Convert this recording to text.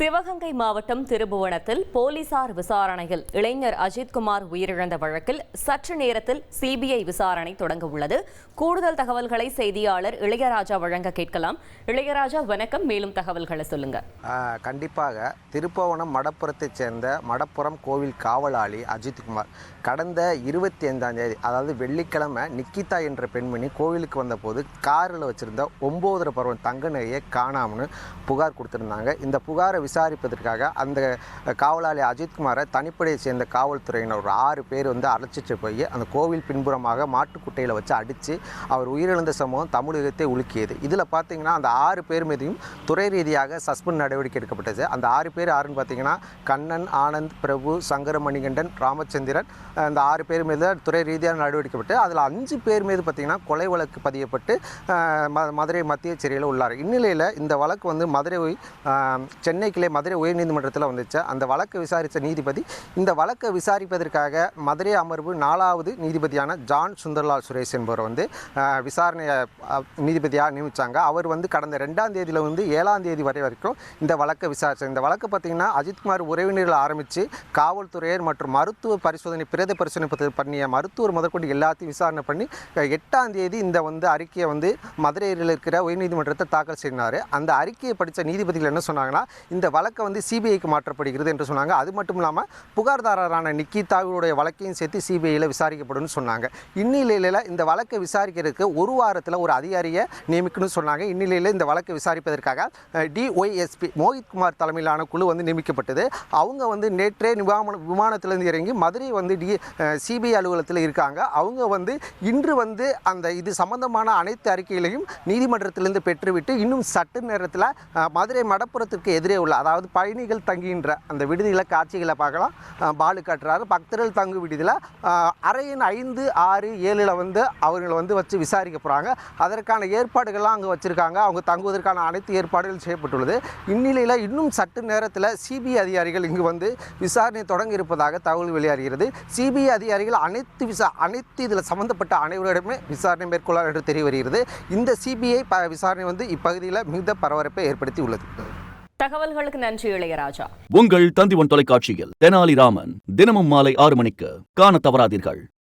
சிவகங்கை மாவட்டம் திருபுவனத்தில் போலீசார் விசாரணையில் இளைஞர் அஜித்குமார் உயிரிழந்த வழக்கில் சற்று நேரத்தில் சிபிஐ விசாரணை தொடங்க உள்ளது. கூடுதல் தகவல்களை செய்தியாளர் இளையராஜா வழங்க கேட்கலாம். இளையராஜா வணக்கம். மேலும் தகவல்களை சொல்லுங்க. கண்டிப்பாக திருப்பவனம் மடப்புறத்தைச் சேர்ந்த மடப்புறம் கோவில் காவலாளி அஜித்குமார் கடந்த இருபத்தி ஐந்தாம் தேதி அதாவது வெள்ளிக்கிழமை நிக்கிதா என்ற பெண்மணி கோவிலுக்கு வந்தபோது காரில் வச்சுருந்த ஒம்போதரை பருவம் தங்க நகையை காணாமனு புகார் கொடுத்துருந்தாங்க. இந்த புகாரை விசாரிப்பதற்காக அந்த காவலாளி அஜித்குமாரை தனிப்படையை சேர்ந்த காவல்துறையினர் ஒரு ஆறு பேர் வந்து அழைச்சிட்டு போய் அந்த கோவில் பின்புறமாக மாட்டுக்குட்டையில் வச்சு அடித்து அவர் உயிரிழந்த சம்பவம் தமிழகத்தை உலுக்கியது. இதில் பார்த்தீங்கன்னா அந்த ஆறு பேர் மீதையும் துறை ரீதியாக சஸ்பெண்ட் நடவடிக்கை எடுக்கப்பட்டது. அந்த ஆறு பேர் யாருன்னு பார்த்தீங்கன்னா கண்ணன் ஆனந்த் பிரபு சங்கரமணிகண்டன் ராமச்சந்திரன் அந்த ஆறு பேர் மீது துறை ரீதியாக நடவடிக்கைப்பட்டு அதில் அஞ்சு பேர் மீது பார்த்தீங்கன்னா கொலை வழக்கு பதியப்பட்டு ம- மதுரை மத்திய சிறையில் உள்ளார். இந்நிலையில் இந்த வழக்கு வந்து மதுரை சென்னைக்கு அஹ், மதுரை உயர்நீதிமன்றத்தில் வந்துச்சு. அந்த வழக்கை விசாரித்த நீதிபதி இந்த வழக்கை விசாரிப்பதற்காக மதுரை அமர்வு நாலாவது நீதிபதியான ஜான் சுந்தர்லால் சுரேஷ் என்பவர் வந்து விசாரணையை நீதிபதியாக நியமித்தாங்க அவர் வந்து கடந்த ரெண்டாம் தேதியில் வந்து ஏழாம் தேதி வரை வரைக்கும் இந்த வழக்கை விசாரித்தார் இந்த வழக்கு பார்த்தீங்கன்னா அஜித்குமார் உறவினர்கள் ஆரம்பித்து காவல்துறையர் மற்றும் மருத்துவ பரிசோதனை பிரேத பரிசோதனை பண்ணிய மருத்துவர் முதற்கொண்டு எல்லாத்தையும் விசாரணை பண்ணி எட்டாம் தேதி இந்த வந்து அறிக்கையை வந்து மதுரையில் இருக்கிற உயர்நீதிமன்றத்தை தாக்கல் செய்தார் அந்த அறிக்கையை படித்த நீதிபதிகள் என்ன சொன்னாங்கன்னா இந்த வழக்கை வந்து சிபிஐக்கு மாற்றப்படுகிறது என்று சொன்னாங்க. அது மட்டும் இல்லாமல் புகார்தாரரான நிக்கிதாவுடைய வழக்கையும் சேர்த்து சிபிஐயில் விசாரிக்கப்படும் சொன்னாங்க. இந்நிலையில் இந்த வழக்கை விசாரிக்கிறதுக்கு ஒரு வாரத்தில் ஒரு அதிகாரியை நியமிக்கணும்னு சொன்னாங்க. இந்நிலையில் இந்த வழக்கை விசாரிப்பதற்காக டிஒய்எஸ்பி மோஹித் குமார் தலைமையிலான குழு வந்து நியமிக்கப்பட்டது. அவங்க வந்து நேற்றே விமான விமானத்திலேருந்து இறங்கி மதுரை வந்து டி சிபிஐ அலுவலகத்தில் இருக்காங்க. அவங்க வந்து இன்று வந்து அந்த இது சம்பந்தமான அனைத்து அறிக்கைகளையும் நீதிமன்றத்திலிருந்து பெற்றுவிட்டு இன்னும் சட்ட நேரத்தில் மதுரை மடப்புறத்திற்கு எதிரே உள்ள அதாவது பயணிகள் தங்குகின்ற அந்த விடுதியில் காட்சிகளை பார்க்கலாம். பாலு காட்டுறாரு. பக்தர்கள் தங்கு விடுதியில் அறையின் ஐந்து ஆறு ஏழில் வந்து அவர்களை வந்து வச்சு விசாரிக்க போகிறாங்க அதற்கான ஏற்பாடுகள்லாம் அங்கே வச்சுருக்காங்க. அவங்க தங்குவதற்கான அனைத்து ஏற்பாடுகள் செய்யப்பட்டுள்ளது. இந்நிலையில் இன்னும் சற்று நேரத்தில் சிபிஐ அதிகாரிகள் இங்கு வந்து விசாரணை தொடங்கி இருப்பதாக தகவல் வெளியாகிறது. சிபிஐ அதிகாரிகள் அனைத்து விசா அனைத்து இதில் சம்மந்தப்பட்ட அனைவரிடமே விசாரணை மேற்கொள்ளார் என்று தெரிய வருகிறது. இந்த சிபிஐ ப விசாரணை வந்து இப்பகுதியில் மிகுந்த பரபரப்பை ஏற்படுத்தி உள்ளது தகவல்களுக்கு நன்றி இளையராஜா உங்கள் தந்திவன் தொலைக்காட்சியில் தெனாலிராமன் தினமும் மாலை ஆறு மணிக்கு காண தவறாதீர்கள்.